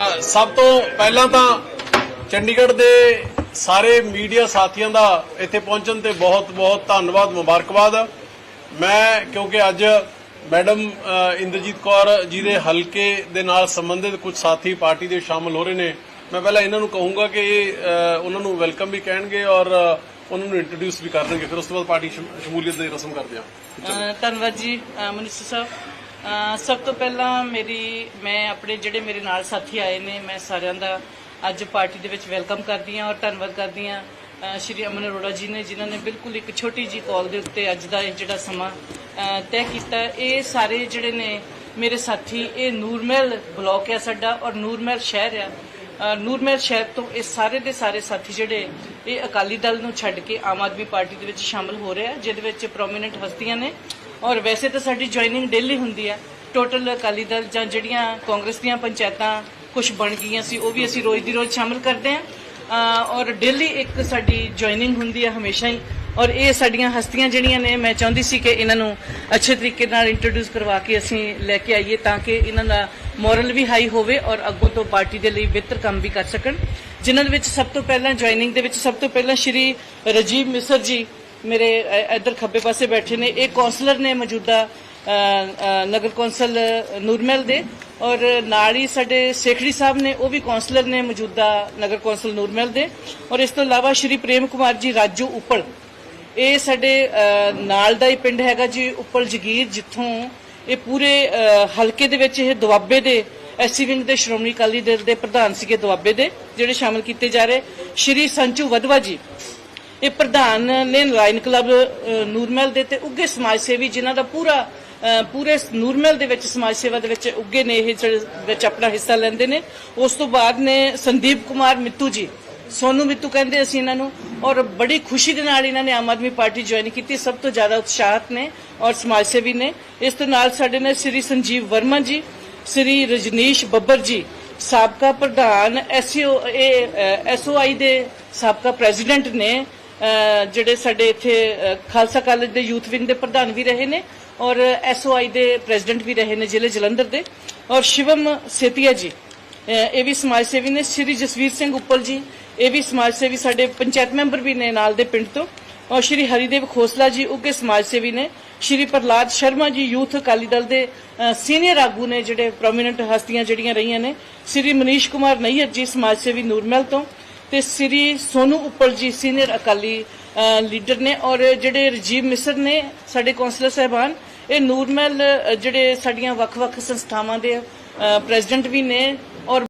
ਸਭ ਤੋਂ ਪਹਿਲਾਂ ਤਾਂ ਚੰਡੀਗੜ੍ਹ ਦੇ ਸਾਰੇ ਮੀਡੀਆ ਸਾਥੀਆਂ ਦਾ ਇੱਥੇ ਪਹੁੰਚਣ ਤੇ ਬਹੁਤ ਬਹੁਤ ਧੰਨਵਾਦ ਮੁਬਾਰਕਬਾਦ। ਮੈਂ ਕਿਉਂਕਿ ਅੱਜ ਮੈਡਮ ਇੰਦਰਜੀਤ ਕੌਰ ਜੀ ਦੇ ਹਲਕੇ ਦੇ ਨਾਲ ਸੰਬੰਧਿਤ ਕੁਝ ਸਾਥੀ ਪਾਰਟੀ ਦੇ ਸ਼ਾਮਲ ਹੋ ਰਹੇ ਨੇ। ਮੈਂ ਪਹਿਲਾਂ ਇਹਨਾਂ ਨੂੰ ਕਹੂੰਗਾ ਕਿ ਇਹ ਅ, ਉਹਨਾਂ ਨੂੰ ਵੈਲਕਮ ਵੀ ਕਹਿਣਗੇ ਔਰ ਅ, ਉਹਨਾਂ ਨੂੰ ਇੰਟਰੋਡਿਊਸ ਵੀ ਕਰਨਗੇ ਫਿਰ ਉਸ ਤੋਂ ਬਾਅਦ ਪਾਰਟੀ ਸ਼ਮੂਲੀਅਤ ਦੀ ਰਸਮ ਕਰਦੇ ਹਾਂ। ਧੰਨਵਾਦ ਜੀ ਮਨਿਸਟਰ ਸਾਹਿਬ। ਸਭ ਤੋਂ ਪਹਿਲਾਂ ਮੇਰੀ, ਮੈਂ ਆਪਣੇ ਜਿਹੜੇ ਮੇਰੇ ਨਾਲ ਸਾਥੀ ਆਏ ਨੇ, ਮੈਂ ਸਾਰਿਆਂ ਦਾ ਅੱਜ ਪਾਰਟੀ ਦੇ ਵਿੱਚ ਵੈਲਕਮ ਕਰਦੀ ਹਾਂ ਔਰ ਧੰਨਵਾਦ ਕਰਦੀ ਹਾਂ ਸ਼੍ਰੀ ਅਮਨ ਅਰੋੜਾ ਜੀ ਨੇ, ਜਿਨ੍ਹਾਂ ਨੇ ਬਿਲਕੁਲ ਇੱਕ ਛੋਟੀ ਜੀ ਕਾਲ ਦੇ ਉੱਤੇ ਅੱਜ ਦਾ ਇਹ ਜਿਹੜਾ ਸਮਾਂ ਤੈਅ ਕੀਤਾ। ਇਹ ਸਾਰੇ ਜਿਹੜੇ ਨੇ ਮੇਰੇ ਸਾਥੀ, ਇਹ ਨੂਰਮਹਿਲ ਬਲਾਕ ਹੈ ਸਾਡਾ ਔਰ ਨੂਰਮਹਿਲ ਸ਼ਹਿਰ ਆ ਨੂਰਮਹਿਲ ਸ਼ਹਿਰ ਤੋਂ ਇਹ ਸਾਰੇ ਦੇ ਸਾਰੇ ਸਾਥੀ ਜਿਹੜੇ, ਇਹ ਅਕਾਲੀ ਦਲ ਨੂੰ ਛੱਡ ਕੇ ਆਮ ਆਦਮੀ ਪਾਰਟੀ ਦੇ ਵਿੱਚ ਸ਼ਾਮਲ ਹੋ ਰਹੇ ਆ, ਜਿਹਦੇ ਵਿੱਚ ਪ੍ਰੋਮਿਨੈਂਟ ਹਸਤੀਆਂ ਨੇ। ਔਰ ਵੈਸੇ ਤਾਂ ਸਾਡੀ ਜੁਆਇਨਿੰਗ ਡੇਲੀ ਹੁੰਦੀ ਹੈ। ਟੋਟਲ ਅਕਾਲੀ ਦਲ ਜਾਂ ਜਿਹੜੀਆਂ ਕਾਂਗਰਸ ਦੀਆਂ ਪੰਚਾਇਤਾਂ ਕੁਝ ਬਣ ਗਈਆਂ ਸੀ, ਉਹ ਵੀ ਅਸੀਂ ਰੋਜ਼ ਦੀ ਰੋਜ਼ ਸ਼ਾਮਲ ਕਰਦੇ ਹਾਂ। ਔਰ ਡੇਲੀ ਇੱਕ ਸਾਡੀ ਜੁਆਇਨਿੰਗ ਹੁੰਦੀ ਹੈ ਹਮੇਸ਼ਾ ਹੀ। ਔਰ ਇਹ ਸਾਡੀਆਂ ਹਸਤੀਆਂ ਜਿਹੜੀਆਂ ਨੇ, ਮੈਂ ਚਾਹੁੰਦੀ ਸੀ ਕਿ ਇਹਨਾਂ ਨੂੰ ਅੱਛੇ ਤਰੀਕੇ ਨਾਲ ਇੰਟਰੋਡਿਊਸ ਕਰਵਾ ਕੇ ਅਸੀਂ ਲੈ ਕੇ ਆਈਏ ਤਾਂ ਕਿ ਇਹਨਾਂ ਦਾ ਮੋਰਲ ਵੀ ਹਾਈ ਹੋਵੇ ਔਰ ਅੱਗੋਂ ਤੋਂ ਪਾਰਟੀ ਦੇ ਲਈ ਬਿਹਤਰ ਕੰਮ ਵੀ ਕਰ ਸਕਣ। ਜਿਨ੍ਹਾਂ ਦੇ ਵਿੱਚ ਸਭ ਤੋਂ ਪਹਿਲਾਂ ਜੁਆਇਨਿੰਗ ਦੇ ਵਿੱਚ ਸਭ ਤੋਂ ਪਹਿਲਾਂ ਸ਼੍ਰੀ ਰਜੀਵ ਮਿਸਰ ਜੀ ਮੇਰੇ ਇੱਧਰ ਖੱਬੇ ਪਾਸੇ ਬੈਠੇ ਨੇ। ਇਹ ਕੌਂਸਲਰ ਨੇ ਮੌਜੂਦਾ ਨਗਰ ਕੌਂਸਲ ਨੂਰਮਹਿਲ ਦੇ। ਔਰ ਨਾਲ ਹੀ ਸਾਡੇ ਸੇਖੜੀ ਸਾਹਿਬ ਨੇ, ਉਹ ਵੀ ਕੌਂਸਲਰ ਨੇ ਮੌਜੂਦਾ ਨਗਰ ਕੌਂਸਲ ਨੂਰਮਹਿਲ ਦੇ। ਔਰ ਇਸ ਤੋਂ ਇਲਾਵਾ ਸ਼੍ਰੀ ਪ੍ਰੇਮ ਕੁਮਾਰ ਜੀ ਰਾਜੂ ਉੱਪਲ। ਇਹ ਸਾਡੇ ਨਾਲ ਦਾ ਹੀ ਪਿੰਡ ਹੈਗਾ ਜੀ, ਉੱਪਲ ਜਗੀਰ, ਜਿੱਥੋਂ ਇਹ ਪੂਰੇ ਹਲਕੇ ਦੇ ਵਿੱਚ ਇਹ ਦੁਆਬੇ ਦੇ, ਐਸਸੀ ਵਿੰਗ ਦੇ ਸ਼੍ਰੋਮਣੀ ਅਕਾਲੀ ਦਲ ਦੇ ਪ੍ਰਧਾਨ ਸੀਗੇ ਦੁਆਬੇ ਦੇ, ਜਿਹੜੇ ਸ਼ਾਮਲ ਕੀਤੇ ਜਾ ਰਹੇ। ਸ਼੍ਰੀ ਸੰਚੂ ਵਧਵਾ ਜੀ ਇਹ ਪ੍ਰਧਾਨ ਨੇ ਨਾਰਾਇਣ ਕਲੱਬ ਨੂਰਮਹਿਲ ਦੇ ਤੇ ਉੱਗੇ ਸਮਾਜ ਸੇਵੀ ਜਿਨ੍ਹਾਂ ਦਾ ਪੂਰਾ ਪੂਰੇ ਨੂਰਮਹਿਲ ਦੇ ਵਿੱਚ ਸਮਾਜ ਸੇਵਾ ਦੇ ਵਿੱਚ ਉੱਗੇ ਨੇ, ਇਹ ਵਿੱਚ ਆਪਣਾ ਹਿੱਸਾ ਲੈਂਦੇ ਨੇ। ਉਸ ਤੋਂ ਬਾਅਦ ਨੇ ਸੰਦੀਪ ਕੁਮਾਰ ਮਿੱਤੂ ਜੀ, ਸੋਨੂ ਮਿੱਤੂ ਕਹਿੰਦੇ ਅਸੀਂ ਇਹਨਾਂ ਨੂੰ, ਔਰ ਬੜੀ ਖੁਸ਼ੀ ਦੇ ਨਾਲ ਇਹਨਾਂ ਨੇ ਆਮ ਆਦਮੀ ਪਾਰਟੀ ਜੁਆਇਨ ਕੀਤੀ, ਸਭ ਤੋਂ ਜ਼ਿਆਦਾ ਉਤਸ਼ਾਹਤ ਨੇ ਔਰ ਸਮਾਜ ਸੇਵੀ ਨੇ। ਇਸ ਤੋਂ ਨਾਲ ਸਾਡੇ ਨੇ ਸ੍ਰੀ ਸੰਜੀਵ ਵਰਮਾ ਜੀ, ਸ੍ਰੀ ਰਜਨੀਸ਼ ਬੱਬਰ ਜੀ, ਸਾਬਕਾ ਪ੍ਰਧਾਨ ਐਸਓ ਇਹ ਐਸਓਆਈ ਦੇ ਸਾਬਕਾ ਪ੍ਰੈਜ਼ੀਡੈਂਟ ਨੇ ਜਿਹੜੇ ਸਾਡੇ ਇੱਥੇ ਖਾਲਸਾ ਕਾਲਜ ਦੇ ਯੂਥ ਵਿੰਗ ਦੇ ਪ੍ਰਧਾਨ ਵੀ ਰਹੇ ਨੇ ਔਰ ਐਸਓਆਈ ਦੇ ਪ੍ਰੈਜ਼ੀਡੈਂਟ ਵੀ ਰਹੇ ਨੇ ਜ਼ਿਲ੍ਹੇ ਜਲੰਧਰ ਦੇ। ਔਰ ਸ਼ਿਵਮ ਸੇਤੀਆ ਜੀ ਇਹ ਵੀ ਸਮਾਜ ਸੇਵੀ ਨੇ, ਸ਼੍ਰੀ ਜਸਵੀਰ ਸਿੰਘ ਉੱਪਲ ਜੀ, ਇਹ ਵੀ ਸਮਾਜ ਸੇਵੀ ਸਾਡੇ ਪੰਚਾਇਤ ਮੈਂਬਰ ਵੀ ਨੇ ਨਾਲ ਦੇ ਪਿੰਡ ਤੋਂ। ਔਰ ਸ਼੍ਰੀ ਹਰੀਦੇਵ ਖੋਸਲਾ ਜੀ ਉੱਗੇ ਸਮਾਜ ਸੇਵੀ ਨੇ, ਸ਼੍ਰੀ ਪ੍ਰਲਾਦ ਸ਼ਰਮਾ ਜੀ, ਯੂਥ ਅਕਾਲੀ ਦਲ ਦੇ ਸੀਨੀਅਰ ਆਗੂ ਨੇ, ਜਿਹੜੇ ਪ੍ਰੋਮਿਨੈਂਟ ਹਸਤੀਆਂ ਜਿਹੜੀਆਂ ਰਹੀਆਂ ਨੇ, ਸ਼੍ਰੀ ਮਨੀਸ਼ ਕੁਮਾਰ ਨਈਅਰ ਜੀ, ਸਮਾਜ ਸੇਵੀ ਨੂਰਮਹਿਲ ਤੋਂ। ਤੇ ਸ੍ਰੀ ਸੋਨੂ ਉੱਪਲ ਜੀ ਸੀਨੀਅਰ ਅਕਾਲੀ ਲੀਡਰ ਨੇ ਔਰ ਜਿਹੜੇ ਰਜੀਵ ਮਿਸਰ ਨੇ ਸਾਡੇ ਕੌਂਸਲਰ ਸਾਹਿਬਾਨ ਇਹ ਨੂਰਮਹਿਲ ਅ, ਜਿਹੜੇ ਸਾਡੀਆਂ ਵੱਖ-ਵੱਖ ਸੰਸਥਾਵਾਂ ਦੇ ਪ੍ਰੈਜ਼ੀਡੈਂਟ ਵੀ ਨੇ